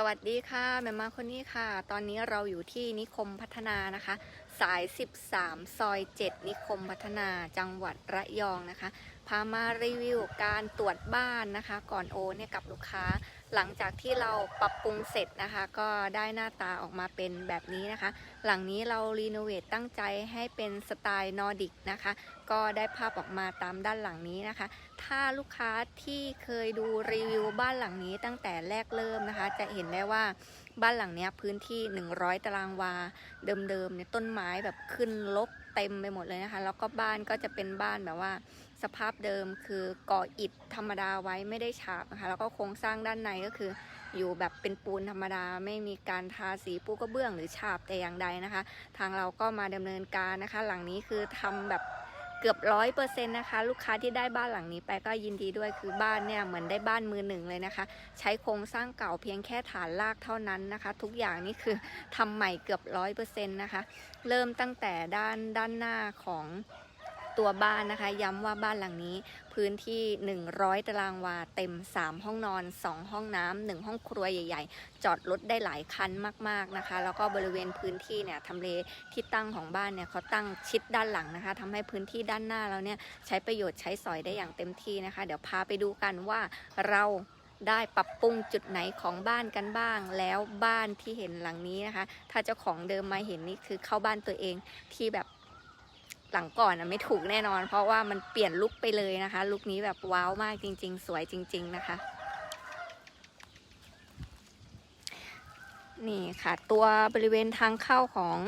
สวัสดีค่ะแม่มาคนนี้ค่ะ ตอนนี้เราอยู่ที่นิคมพัฒนานะคะ สาย 13 ซอย 7 นิคมพัฒนาจังหวัดระยองนะคะ พามารีวิวการตรวจบ้านนะคะ ก่อนโอนเนี่ยกับลูกค้า หลังจากที่เราปรับปรุงเสร็จนะคะ ก็ได้หน้าตาออกมาเป็นแบบนี้นะคะ หลังนี้เรารีโนเวทตั้งใจให้เป็นสไตล์นอร์ดิกนะคะ ก็ได้ภาพออกมาตามด้านหลังนี้นะคะ ถ้าลูกค้าที่เคยดูรีวิวบ้านหลังนี้ตั้งแต่แรกเริ่มนะคะ จะเห็นได้ว่าบ้านหลังเนี้ยพื้นที่ 100 ตารางวา เดิมๆเนี่ยต้นไม้แบบขึ้นรกเต็มไปหมดเลยนะคะ แล้วก็บ้านก็จะเป็นบ้านแบบว่า สภาพเดิมคือก่ออิฐธรรมดาไว้ไม่ได้ฉาบนะคะ แล้วก็โครงสร้างด้านในก็คืออยู่แบบเป็นปูนธรรมดา ไม่มีการทาสีปูกระเบื้องหรือฉาบแต่อย่างใดนะคะ ทางเราก็มาดำเนินการนะคะ หลังนี้คือทำแบบเกือบร้อยเปอร์เซ็นต์นะคะ ลูกค้าที่ได้บ้านหลังนี้ไปก็ยินดีด้วยคือบ้านเนี่ยเหมือนได้บ้านมือหนึ่งเลยนะคะ ใช้โครงสร้างเก่าเพียงแค่ฐานรากเท่านั้นนะคะ ทุกอย่างนี่คือทำใหม่เกือบร้อยเปอร์เซ็นต์นะคะ เริ่มตั้งแต่ด้านด้านหน้าของ ตัวบ้านนะคะ ย้ำว่าบ้านหลังนี้ พื้นที่ 100 ตารางวาเต็ม 3 ห้องนอน 2 ห้องน้ำ1ห้องครัวใหญ่ ๆ จอดรถได้หลายคันมาก ๆนะคะ แล้วก็บริเวณพื้นที่เนี่ยทำเลที่ตั้งของบ้านเนี่ยเขาตั้งชิดด้านหลังนะคะทำให้พื้นที่ด้านหน้าเราเนี่ยใช้ประโยชน์ใช้สอยได้อย่างเต็มที่นะคะ เดี๋ยวพาไปดูกันว่าเราได้ปรับปรุงจุดไหนของบ้านกันบ้าง แล้วบ้านที่เห็นหลังนี้นะคะ ถ้าเจ้าของเดิมมาเห็นนี่คือเข้าบ้านตัวเองที่แบบ หลังก่อนนะไม่ถูกแน่นอน เพราะว่ามันเปลี่ยนลุคไปเลยนะคะ ลุคนี้แบบว้าวมากจริง ๆ สวยจริง ๆ นะคะ นี่ค่ะ ตัวบริเวณทางเข้าของ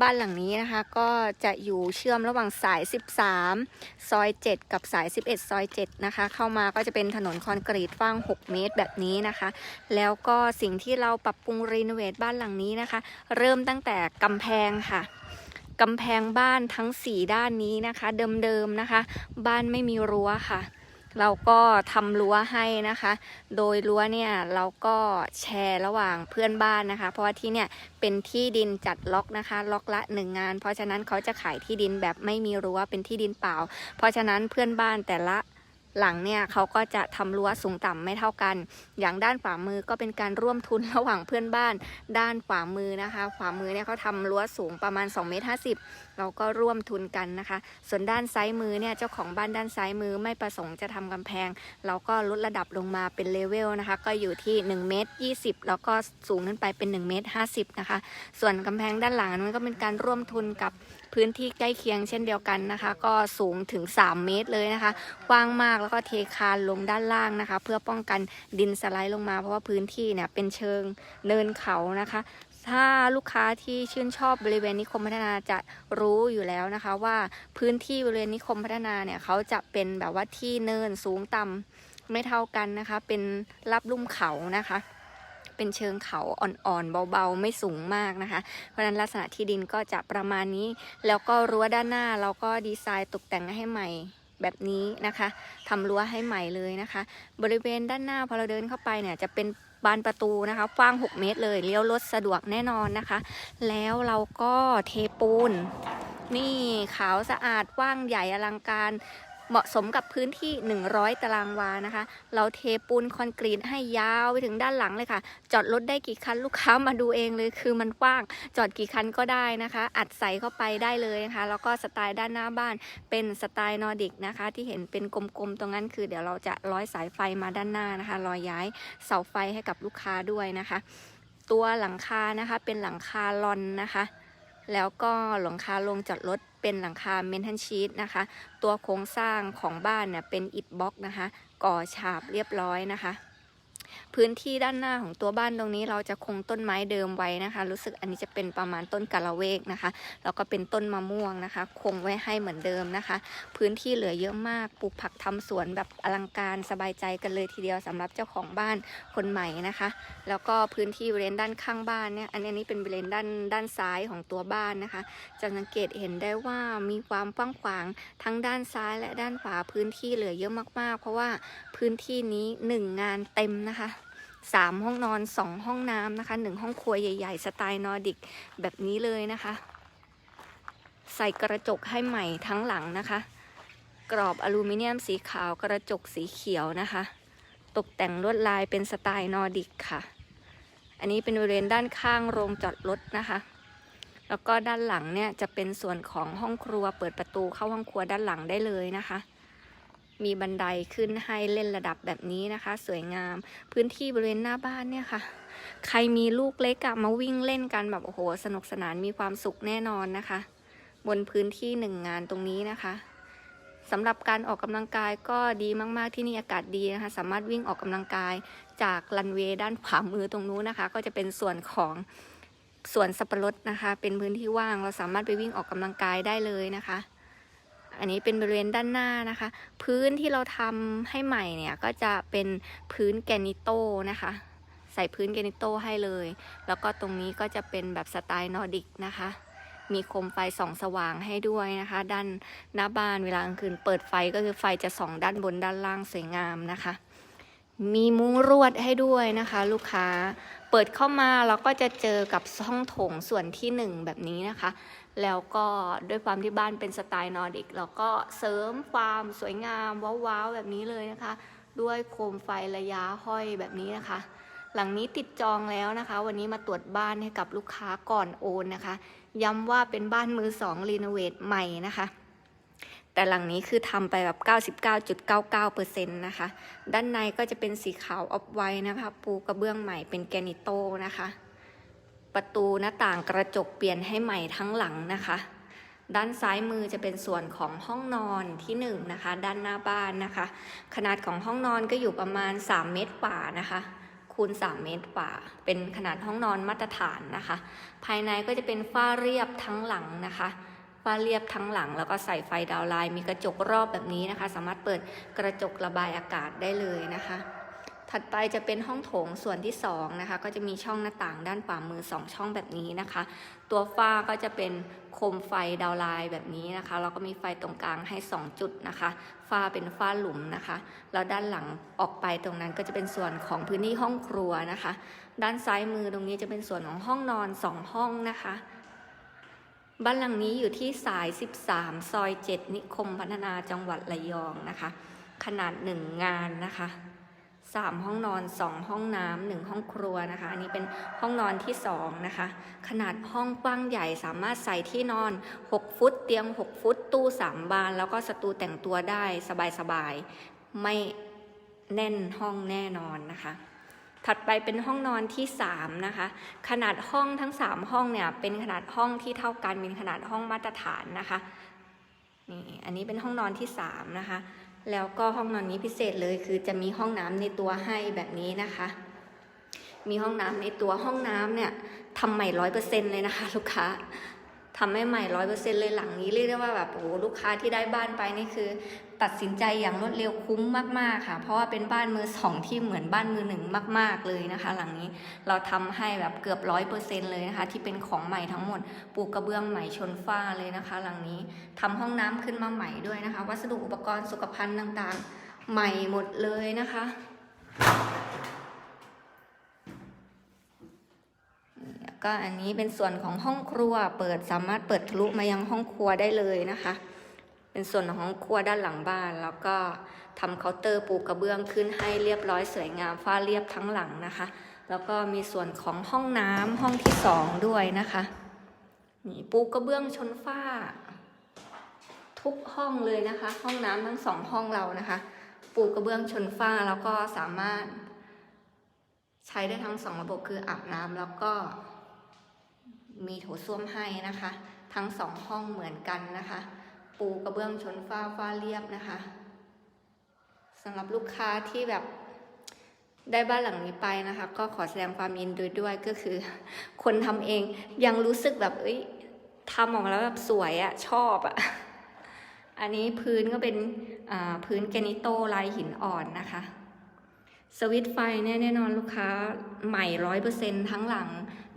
บ้านหลังนี้นะคะ ก็จะอยู่เชื่อมระหว่างสาย 13 ซอย 7 กับสาย 11 ซอย 7 นะคะ เข้ามาก็จะเป็นถนนคอนกรีตกว้าง 6 เมตรแบบนี้นะคะ แล้วก็สิ่งที่เราปรับปรุงรีโนเวทบ้านหลังนี้นะคะ เริ่มตั้งแต่กำแพงค่ะ กำแพงบ้านทั้งสี่ด้านนี้นะคะ เดิมๆนะคะ บ้านไม่มีรั้วค่ะ เราก็ทำรั้วให้นะคะ โดยรั้วเนี่ยเราก็แชร์ระหว่างเพื่อนบ้านนะคะ เพราะว่าที่เนี่ยเป็นที่ดินจัดล็อกนะคะ ล็อกละหนึ่งงาน เพราะฉะนั้นเขาจะขายที่ดินแบบไม่มีรั้วเป็นที่ดินเปล่า เพราะฉะนั้นเพื่อนบ้านแต่ละ หลังเนี่ยเขาก็จะทำรั้วสูงต่ำไม่เท่ากัน อย่างด้านขวามือก็เป็นการร่วมทุนระหว่างเพื่อนบ้าน ด้านขวามือนะคะ ขวามือเนี่ยเขาทำรั้วสูงประมาณ2เมตร50เราก็ร่วมทุนกันนะคะ ส่วนด้านซ้ายมือเนี่ยเจ้าของบ้านด้านซ้ายมือไม่ประสงค์จะทำกำแพง เราก็ลดระดับลงมาเป็นเลเวลนะคะ ก็อยู่ที่1เมตร20 แล้วก็สูงขึ้นไปเป็น1เมตร50นะคะ ส่วนกำแพงด้านหลังมันก็เป็นการร่วมทุนกับพื้นที่ใกล้เคียงเช่นเดียวกันนะคะ ก็สูงถึง 3 เมตรเลยนะคะกว้างมากแล้วก็เทคานลงด้านล่างนะคะ เพื่อป้องกันดินสไลด์ลงมา เพราะว่าพื้นที่เนี่ยเป็นเชิงเนินเขานะคะ ถ้าลูกค้าที่ชื่นชอบบริเวณนิคมพัฒนาจะรู้อยู่แล้วนะคะ ว่าพื้นที่บริเวณนิคมพัฒนาเนี่ยเขาจะเป็นแบบว่าที่เนินสูงต่ำไม่เท่ากันนะคะ เป็นรับลุ่มเขานะคะ เป็นเชิงเขาอ่อนๆเบาๆ ไม่สูงมากนะคะ เพราะฉะนั้นลักษณะที่ดินก็จะประมาณนี้ แล้วก็รั้วด้านหน้าเราก็ดีไซน์ตกแต่งให้ใหม่แบบนี้นะคะทำรั้วให้ใหม่เลยนะคะ บริเวณด้านหน้าพอเราเดินเข้าไปเนี่ยจะเป็นบานประตูนะคะกว้าง 6 เมตรเลยเลี้ยวรถสะดวกแน่นอนนะคะ แล้วเราก็เทปูน นี่ขาวสะอาดกว้างใหญ่อลังการ เหมาะสมกับพื้นที่ 100 ตารางวานะคะ เราเทปูนคอนกรีตให้ยาวไปถึงด้านหลังเลยค่ะ จอดรถได้กี่คันลูกค้ามาดูเองเลย คือมันกว้าง จอดกี่คันก็ได้นะคะ อัดใส่เข้าไปได้เลยนะคะ แล้วก็สไตล์ด้านหน้าบ้านเป็นสไตล์นอร์ดิกนะคะ ที่เห็นเป็นกลมๆ ตรงนั้นคือเดี๋ยวเราจะร้อยสายไฟมาด้านหน้านะคะ รอยย้ายเสาไฟให้กับลูกค้าด้วยนะคะ ตัวหลังคานะคะเป็นหลังคาลอนนะคะ แล้วก็หลังคาลงจอดรถเป็นหลังคาเมนทันชีตนะคะ ตัวโครงสร้างของบ้านเนี่ยเป็นอิฐบล็อกนะคะ ก่อฉาบเรียบร้อยนะคะพื้นที่ด้านหน้าของตัวบ้านตรงนี้เราจะคงต้นไม้เดิมไว้นะคะ รู้สึกอันนี้จะเป็นประมาณต้นกะละเวกนะคะ แล้วก็เป็นต้นมะม่วงนะคะ คงไว้ให้เหมือนเดิมนะคะ พื้นที่เหลือเยอะมาก ปลูกผักทำสวนแบบอลังการสบายใจกันเลยทีเดียวสำหรับเจ้าของบ้านคนใหม่นะคะ แล้วก็พื้นที่บริเวณด้านข้างบ้านเนี่ยอันนี้เป็นบริเวณด้านด้านซ้ายของตัวบ้านนะคะ จะสังเกตเห็นได้ว่ามีความกว้างขวางทั้งด้านซ้ายและด้านขวาพื้นที่เหลือเยอะมากๆ เพราะว่าพื้นที่นี้หนึ่งงานเต็มนะคะ สามห้องนอนสองห้องน้ำนะคะหนึ่งห้องครัวใหญ่ ๆ สไตล์นอร์ดิกแบบนี้เลยนะคะ ใส่กระจกให้ใหม่ทั้งหลังนะคะ กรอบอลูมิเนียมสีขาวกระจกสีเขียวนะคะ ตกแต่งลวดลายเป็นสไตล์นอร์ดิกค่ะ อันนี้เป็นบริเวณด้านข้างโรงจอดรถนะคะ แล้วก็ด้านหลังเนี่ยจะเป็นส่วนของห้องครัวเปิดประตูเข้าห้องครัวด้านหลังได้เลยนะคะ มีบันไดขึ้นให้เล่นระดับแบบนี้นะคะ สวยงามพื้นที่บริเวณหน้าบ้านเนี่ยค่ะ ใครมีลูกเล็กอะมาวิ่งเล่นกันแบบโอ้โห สนุกสนานมีความสุขแน่นอนนะคะ บนพื้นที่หนึ่งงานตรงนี้นะคะสำหรับการออกกำลังกายก็ดีมากๆที่นี่อากาศดีนะคะ สามารถวิ่งออกกำลังกายจากรันเวย์ด้านขวามือตรงนู้นนะคะ ก็จะเป็นส่วนของสวนสับปะรดนะคะ เป็นพื้นที่ว่างเราสามารถไปวิ่งออกกำลังกายได้เลยนะคะ อันนี้เป็นบริเวณด้านหน้านะคะ พื้นที่เราทำให้ใหม่เนี่ยก็จะเป็นพื้นแกนิโตนะคะ ใส่พื้นแกนิโตให้เลย แล้วก็ตรงนี้ก็จะเป็นแบบสไตล์นอร์ดิกนะคะ มีโคมไฟส่องสว่างให้ด้วยนะคะ ด้านหน้าบ้านเวลากลางคืนเปิดไฟก็คือไฟจะส่องด้านบนด้านล่างสวยงามนะคะ มีมุ้งรวดให้ด้วยนะคะ ลูกค้าเปิดเข้ามาเราก็จะเจอกับห้องโถงส่วนที่หนึ่งแบบนี้นะคะ แล้วก็ด้วยความที่บ้านเป็นสไตล์นอร์ดิกเราก็เสริมความสวยงามว้าวๆแบบนี้เลยนะคะ ด้วยโคมไฟระยะห้อยแบบนี้นะคะ หลังนี้ติดจองแล้วนะคะ วันนี้มาตรวจบ้านให้กับลูกค้าก่อนโอนนะคะ ย้ำว่าเป็นบ้านมือสองรีโนเวทใหม่นะคะ แต่หลังนี้คือทำไปแบบ 99.99%นะคะ ด้านในก็จะเป็นสีขาวออฟไวท์นะคะ ปูกระเบื้องใหม่เป็นแกนิโตนะคะ ประตูหน้าต่างกระจกเปลี่ยนให้ใหม่ทั้งหลังนะคะ ด้านซ้ายมือจะเป็นส่วนของห้องนอนที่1นงนะคะ ด้านหน้าบ้านนะคะ ขนาดของห้องนอนก็อยู่ประมาณ 3 เมตรกว่านะคะคูณ 3 เมตรกว่า เป็นขนาดห้องนอนมาตรฐานนะคะ ภายในก็จะเป็นฝ้าเรียบทั้งหลังนะคะ ฝ้าเรียบทั้งหลัง แล้วก็ใส่ไฟดาวไลน์มีกระจกรอบแบบนี้นะคะ สามารถเปิดกระจกระบายอากาศได้เลยนะคะ ถัดไปจะเป็นห้องโถงส่วนที่2นะคะ ก็จะมีช่องหน้าต่างด้านขวามือ 2 ช่องแบบนี้นะคะ ตัวฝ้าก็จะเป็นโคมไฟดาวไลน์แบบนี้นะคะ แล้วก็มีไฟตรงกลางให้ 2 จุดนะคะ ฝ้าเป็นฝ้าหลุมนะคะ แล้วด้านหลังออกไปตรงนั้นก็จะเป็นส่วนของพื้นที่ห้องครัวนะคะ ด้านซ้ายมือตรงนี้จะเป็นส่วนของห้องนอน 2 ห้องนะคะ บ้านหลังนี้อยู่ที่สาย 13 ซอย 7 นิคมพัฒนาจังหวัดระยองนะคะ ขนาด 1 งานนะคะ 3 ห้องนอน 2 ห้องน้ำ1ห้องครัวนะคะ อันนี้เป็นห้องนอนที่ 2 นะคะ ขนาดห้องกว้างใหญ่สามารถใส่ที่นอน 6 ฟุต เตียง 6 ฟุต ตู้ 3 บาน แล้วก็สตูแต่งตัวได้สบายๆ ไม่แน่นห้องแน่นอนนะคะ ถัดไปเป็นห้องนอนที่ 3 นะคะ ขนาดห้องทั้ง 3 ห้องเนี่ยเป็นขนาดห้องที่เท่ากันเป็นขนาดห้องมาตรฐานนะคะนี่อันนี้เป็นห้องนอนที่ 3 นะคะ แล้วก็ห้องนอนนี้พิเศษเลยคือจะมีห้องน้ำในตัวให้แบบนี้นะคะ มีห้องน้ำในตัวห้องน้ำเนี่ยทำใหม่ร้อยเปอร์เซ็นเลยนะคะ ลูกค้า ทำให้ใหม่ร้อยเปอร์เซ็นเลยหลังนี้เรียกได้ว่าแบบโอ้โหลูกค้าที่ได้บ้านไปนี่คือ ตัดสินใจอย่างรวดเร็วคุ้มมากๆค่ะ เพราะว่าเป็นบ้านมือสองที่เหมือนบ้านมือหนึ่งมาก ๆเลยนะคะ หลังนี้เราทำให้แบบเกือบร้อยเปอร์เซ็นเลยนะคะ ที่เป็นของใหม่ทั้งหมดปูกระเบื้องใหม่ชนฝ้าเลยนะคะ หลังนี้ทำห้องน้ำขึ้นมาใหม่ด้วยนะคะ วัสดุอุปกรณ์สุขภัณฑ์ต่างๆ ใหม่หมดเลยนะคะ ก็อันนี้เป็นส่วนของห้องครัวเปิดสามารถเปิดทะลุมายังห้องครัวได้เลยนะคะ เป็นส่วนของห้องครัวด้านหลังบ้าน แล้วก็ทำเคาน์เตอร์ปูกระเบื้องขึ้นให้เรียบร้อยสวยงามฝ้าเรียบทั้งหลังนะคะ แล้วก็มีส่วนของห้องน้ำห้องที่สองด้วยนะคะนี่ปูกระเบื้องชนฝ้า ทุกห้องเลยนะคะ ห้องน้ำทั้งสองห้องเรานะคะ ปูกระเบื้องชนฝ้าแล้วก็สามารถใช้ได้ทั้งสองระบบคืออาบน้ำแล้วก็ มีโถส้วมให้นะคะ ทั้งสองห้องเหมือนกันนะคะ ปูกระเบื้องชนฝ้าฝ้าเรียบนะคะสำหรับลูกค้าที่แบบได้บ้านหลังนี้ไปนะคะ ก็ขอแสดงความยินดีด้วยก็คือ คนทำเองยังรู้สึกแบบเอ้ยทำออกมาแล้วแบบสวยอะชอบอะอันนี้พื้นก็เป็นพื้นแกนิโตลายหินอ่อนนะคะ สวิตไฟเนี่ยแน่นอนลูกค้าใหม่ร้อยเปอร์เซ็นทั้งหลัง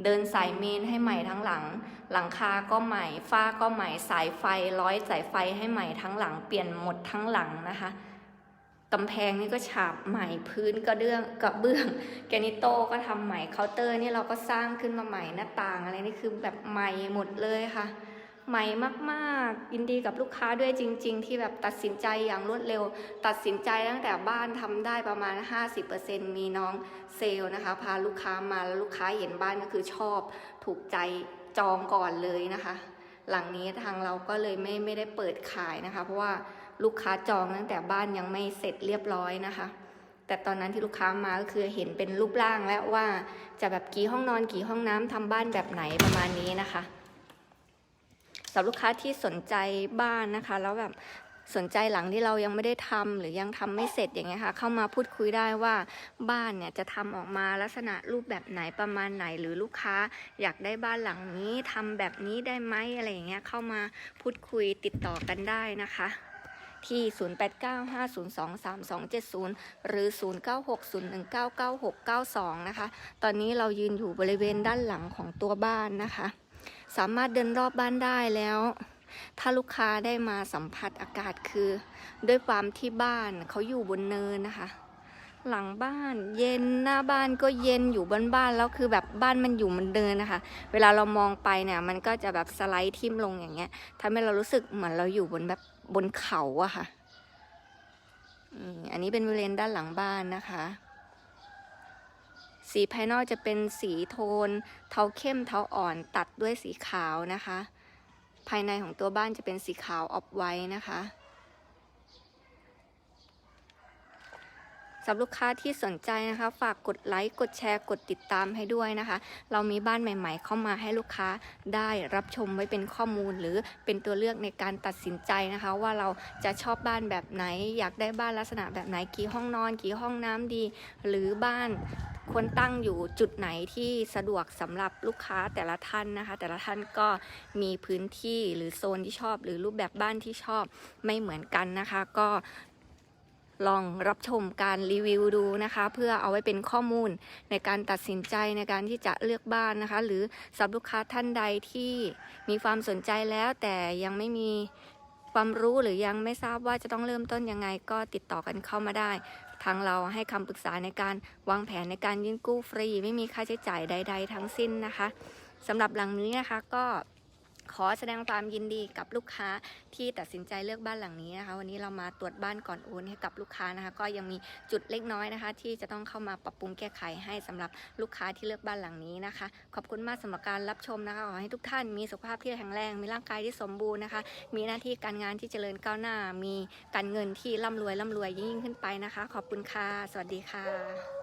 เดินสายเมนให้ใหม่ทั้งหลัง หลังคาก็ใหม่ฝ้าก็ใหม่สายไฟร้อยสายไฟให้ใหม่ทั้งหลัง เปลี่ยนหมดทั้งหลังนะคะกำแพงนี่ก็ฉาบใหม่พื้นก็เดื่องกระเบื้องแกนิโต้ก็ทำใหม่เคาน์เตอร์นี่เราก็สร้างขึ้นมาใหม่หน้าต่างอะไรนี่คือแบบใหม่หมดเลยค่ะ ใหม่มากๆยินดีกับลูกค้าด้วยจริง ๆ ที่แบบตัดสินใจอย่างรวดเร็ว ตัดสินใจตั้งแต่บ้านทำได้ประมาณ 50%มีน้องเซลล์นะคะ พาลูกค้ามาแล้วลูกค้าเห็นบ้านก็คือชอบ ถูกใจจองก่อนเลยนะคะ หลังนี้ทางเราก็เลยไม่ไม่ได้เปิดขายนะคะ เพราะว่าลูกค้าจองตั้งแต่บ้านยังไม่เสร็จเรียบร้อยนะคะ แต่ตอนนั้นที่ลูกค้ามาก็คือเห็นเป็นรูปร่างแล้วว่าจะแบบกี่ห้องนอนกี่ห้องน้ำทำบ้านแบบไหนประมาณนี้นะคะ สำหรับลูกค้าที่สนใจบ้านนะคะ แล้วแบบสนใจหลังที่เรายังไม่ได้ทำหรือยังทำไม่เสร็จอย่างเงี้ยค่ะเข้ามาพูดคุยได้ว่าบ้านเนี่ยจะทำออกมาลักษณะรูปแบบไหนประมาณไหน หรือลูกค้าอยากได้บ้านหลังนี้ทำแบบนี้ได้ไหมอะไรอย่างเงี้ยเข้ามาพูดคุยติดต่อกันได้นะคะที่ 0895023270 หรือ 0960199692 นะคะ ตอนนี้เรายืนอยู่บริเวณด้านหลังของตัวบ้านนะคะ สามารถเดินรอบบ้านได้แล้ว ถ้าลูกค้าได้มาสัมผัสอากาศคือ ด้วยความที่บ้านเขาอยู่บนเนินนะคะ หลังบ้านเย็นหน้าบ้านก็เย็นอยู่บนบ้านแล้วคือแบบบ้านมันอยู่มันเดินนะคะ เวลาเรามองไปเนี่ย มันก็จะแบบสไลด์ทิ่มลงอย่างเงี้ยทำให้เรารู้สึกเหมือนเราอยู่บนแบบบนเขาอะค่ะอันนี้เป็นบริเวณด้านหลังบ้านนะคะ สีภายนอกจะเป็นสีโทน เทาเข้มเทาอ่อนตัดด้วยสีขาวนะคะ ภายในของตัวบ้านจะเป็นสีขาวออฟไว้นะคะสำหรับลูกค้าที่สนใจนะคะ ฝากกดไลค์กดแชร์กดติดตามให้ด้วยนะคะ เรามีบ้านใหม่ ๆ เข้ามาให้ลูกค้าได้รับชมไว้เป็นข้อมูล หรือเป็นตัวเลือกในการตัดสินใจนะคะ ว่าเราจะชอบบ้านแบบไหน อยากได้บ้านลักษณะแบบไหนกี่ห้องนอน กี่ห้องน้ำดี หรือบ้าน ควรตั้งอยู่จุดไหนที่สะดวกสำหรับลูกค้าแต่ละท่านนะคะ แต่ละท่านก็มีพื้นที่หรือโซนที่ชอบ หรือรูปแบบบ้านที่ชอบไม่เหมือนกันนะคะ ก็ลองรับชมการรีวิวดูนะคะ เพื่อเอาไว้เป็นข้อมูลในการตัดสินใจในการที่จะเลือกบ้านนะคะ หรือสำหรับลูกค้าท่านใดที่มีความสนใจแล้ว แต่ยังไม่มีความรู้หรือยังไม่ทราบว่าจะต้องเริ่มต้นยังไงก็ติดต่อกันเข้ามาได้ ทางเราให้คำปรึกษาในการวางแผนในการยื่นกู้ฟรี ไม่มีค่าใช้จ่ายใด ๆ ทั้งสิ้นนะคะสำหรับหลังนี้นะคะก็ ขอแสดงความยินดีกับลูกค้าที่ตัดสินใจเลือกบ้านหลังนี้นะคะ วันนี้เรามาตรวจบ้านก่อนโอนให้กับลูกค้านะคะ ก็ยังมีจุดเล็กน้อยนะคะ ที่จะต้องเข้ามาปรับปรุงแก้ไขให้สำหรับลูกค้าที่เลือกบ้านหลังนี้นะคะ ขอบคุณมากสำหรับการรับชมนะคะขอให้ทุกท่านมีสุขภาพที่แข็งแรงมีร่างกายที่สมบูรณ์นะคะ มีหน้าที่การงานที่เจริญก้าวหน้า มีการเงินที่ร่ำรวยร่ำรวยยิ่งขึ้นไปนะคะ ขอบคุณค่ะสวัสดีค่ะ